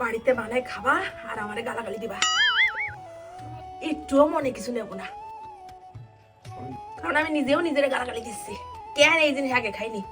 বাড়িতে বানায় খাবা আর আমারে গালাগালি দিবা। একটুও মনে কিছু নেব না। কারণ আমি নিজেও নিজের গালাগালি দিচ্ছি। কেন এই জিনিস আগে খাইনি?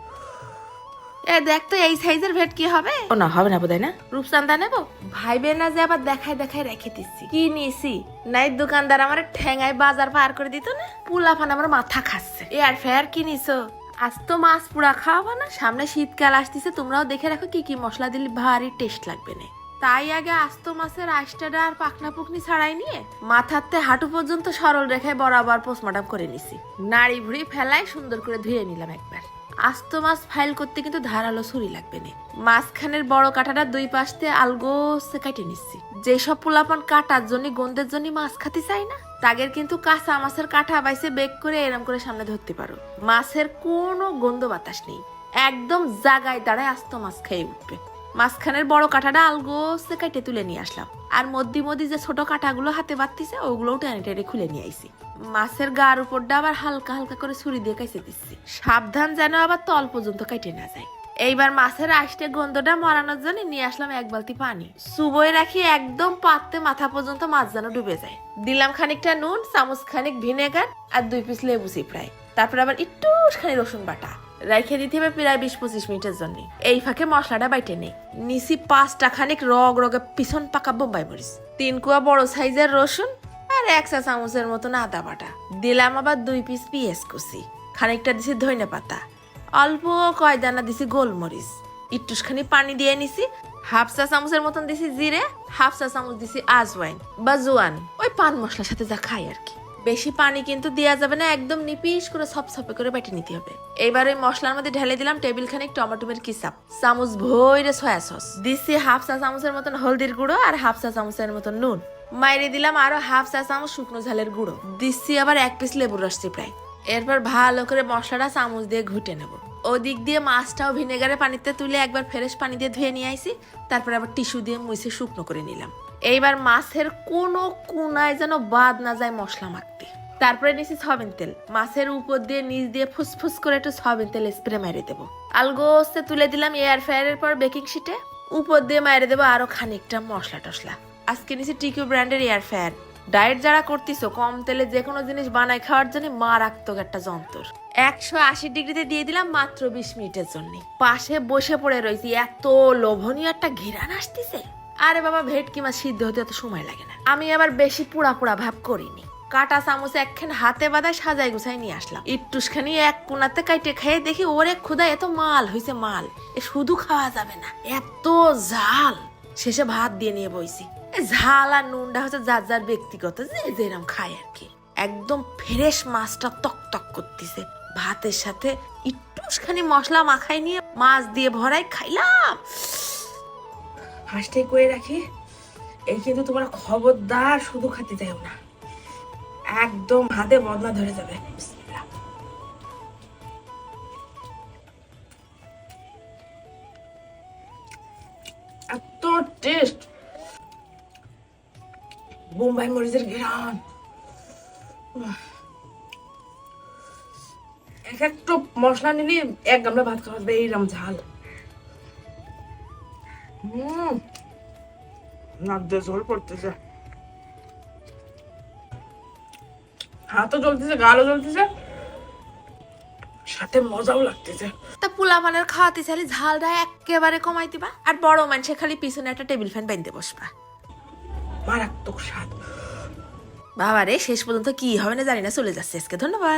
এ দেখ তো এই সাইজের ভেট কি হবে? ও না হবে না বোধহয় না? রূপচান্দা নেব? ভাইবে না যে আবার দেখায় দেখায় রেখে দিচ্ছি। কি নিয়েছি? নাই দোকানদার আমার ঠেঙায় বাজার পার করে দিত না? পুলাফান আমার মাথা খাচ্ছে। এ আর ফের কি নিছো? আজ তো মাছ পুরা খাওয়াবো না সামনে শীতকাল আসতেছে তোমরাও দেখে রাখো কি কি মশলা দিলে ভারী টেস্ট লাগবে না। তাই আগে আস্ত মাছের আইসটাটা আর পাকনা পুকনি ছাড়াই নিয়ে মাথাতে হাঁটু পর্যন্ত সরল রেখায় বরাবর পোস্টমর্টম করে নিছি। নাড়ি ভুড়ি ফেলাই সুন্দর করে ধুয়ে নিলাম একবার। আস্ত মাছ ফাইল করতে কিন্তু ধারালো ছুরি লাগবে না। মাঝখানের বড় কাঁটাটা দুই পাশ দিয়ে আলগোসে কেটে নিচ্ছি যেসব পোলাপন কাটার জন্য, গন্ধের জন্য মাছ খাতে চাই না তাগের কিন্তু কাঁচা মাছের কাঁটা বাইসে বেক করে এরম করে সামনে ধরতে পারো। মাছের কোনো গন্ধ বাতাস নেই। একদম জাগায় দাঁড়ায় আস্ত মাছ খেয়ে উঠবে। মাঝখানের বড় কাঁটাটা আলগোসে কেটে তুলে নিয়ে আসলাম। আর মধ্যে মধ্যে যে ছোট কাঁটাগুলো হাতে বাড়তিছে ওগুলোও টেনে টেনে খুলে নিয়ে আইছি। মাছের গার উপরটা আবার হালকা হালকা করে ছুরি দিয়ে কাইছে দিচ্ছি। সাবধান যেন আবার তল পর্যন্ত কেটে না যায়। এইবার মাছের আষ্টে গন্ধটা মরানোর জন্য নিয়ে আসলাম এক বালতি পানি। সুবই রাখি একদম পাততে মাথা পর্যন্ত মাছ যেন ডুবে যায়। দিলাম খানিকটা নুন, চামচ খানিক ভিনেগার আর দুই পিস লেবু চিপড়াই তারপর আবার একটু খানি রসুন বাটা। রাইখে দিতে হবে প্রায় বিশ পঁচিশ মিনিটের জন্য। এই ফাঁকে মশলাটা বাইটে নেই। নিচি পাঁচটা খানিক রগ রগে পিছন পাকা বোম্বাই মরিচ, তিন কুয়া বড় সাইজের রসুন আর এক চা চামচের মতন আদা বাটা। দিলাম আবার দুই পিস পিঁয়াজ কুচি, খানিকটা দিছি ধনে পাতা, অল্প কয় দানা দিছি গোলমরিচ। একটুখানি পানি দিয়ে নিছি, হাফ চা চামচের মতন দিছি জিরে, হাফ চা চামচ দিছি আজওয়াইন বা জোয়ান। ওই পান মশলার সাথে যা খাই আর কি। বেশি পানি কিন্তু দেওয়া যাবে না, একদম নিপিস করে সপ সপে করে বেটে নিতে হবে। এবার ওই মশলার মধ্যে ঢেলে দিলাম টেবিল খানিক টমেটোমের কিসাপ চামচ ভইরে সয়া সস। দিছি হাফ চা চামচের মতন হলদির গুঁড়ো আর হাফ চা চামচের মতন নুন। মাইরে দিলাম আরও হাফ চা চামচ শুকনো ঝালের গুঁড়ো। দিচ্ছি আবার এক পিস লেবুর রস চিপড়াই এরপর ভালো করে মশলাটা চামচ দিয়ে ঘুটে নেব। ওদিক দিয়ে মাছটাও ভিনেগারে পানিতে তুলে একবার ফ্রেশ পানি দিয়ে ধুয়ে নিয়ে আইছি, তারপর আবার টিস্যু দিয়ে মুছে শুকনো করে নিলাম। এইবার মাছের কোনো কোনায় যেন বাদ না যায় মশলা মাখতে। তারপরে নিছি সয়াবিন তেল। মাছের উপর দিয়ে, নিচ দিয়ে ফুসফুস করে একটু সয়াবিন তেল স্প্রে মেরে দেবো। আলগোস্তে তুলে দিলাম এয়ার ফ্রায়ারের পর বেকিং শিটে উপর দিয়ে মেরে দেবো আরও খানিকটা মশলা টসলা। আজকে নিছি টিকিউ ব্র্যান্ডের এয়ার ফ্রায়ার ডায়েট যারা করতিছো, কম তেলে যে কোনো জিনিস বানায় খাওয়ার জন্য মারাত্মক একটা যন্ত্র। একশো আশি ডিগ্রিতে দিয়ে দিলাম মাত্র বিশ মিনিটের জন্য। পাশে বসে পড়ে রয়েছি, এত লোভনীয় একটা ঘিরান আসতেছে। আরে বাবা, ভেটকি মাছ সিদ্ধ হতে এত সময় লাগে না। আমি আবার বেশি পোড়া পোড়া ভাব করিনি। কাটা চামচে একখান হাতে বাদায় সাজাই গুছাই নিয়ে আসলাম। একটুখানি এক কোনাতে কাইটে খেয়ে দেখি ওরে ক্ষুদা এত মাল হয়েছে মাল। এ শুধু খাওয়া যাবে না, এত জাল শেষে ভাত দিয়ে নিয়ে বইছি। ঝাল আর নুনটা হচ্ছে যার যার ব্যক্তিগত, যে যেরম খায় আর কি। একদম ফ্রেশ মাছটা তক তক করতেছে। ভাতের সাথে একটুখানি মশলা মাখাই নিয়ে মাছ দিয়ে ভরাই খাইলাম। হাঁসটাই করে রাখি, এই কিন্তু তোমরা খবরদার শুধু খাতে যাও না। একদম হাতে বদনা ধরে যাবে। এত টেস্ট বোম্বাই মরিচের ঘেরান এক একটা মশলা নিলে এক গামলা ভাত খাওয়া যাবে এইরকম ঝাল। হুম নাক দিয়ে ঝোল পড়তেছে হাতও জ্বলতেছে গালও জ্বলতেছে। সাথে মজাও লাগতেছে। তা পোলা মানের খাওয়াতে চাইলে ঝালটা একেবারে কমাই দিবা আর বড় মানুষে খালি পিছনে একটা টেবিল ফ্যান বাইন্দে বসবা। মারাত্মক স্বাদ। বাবা রে শেষ পর্যন্ত কি হবে না জানি না চলে যাচ্ছে। আজকে ধন্যবাদ।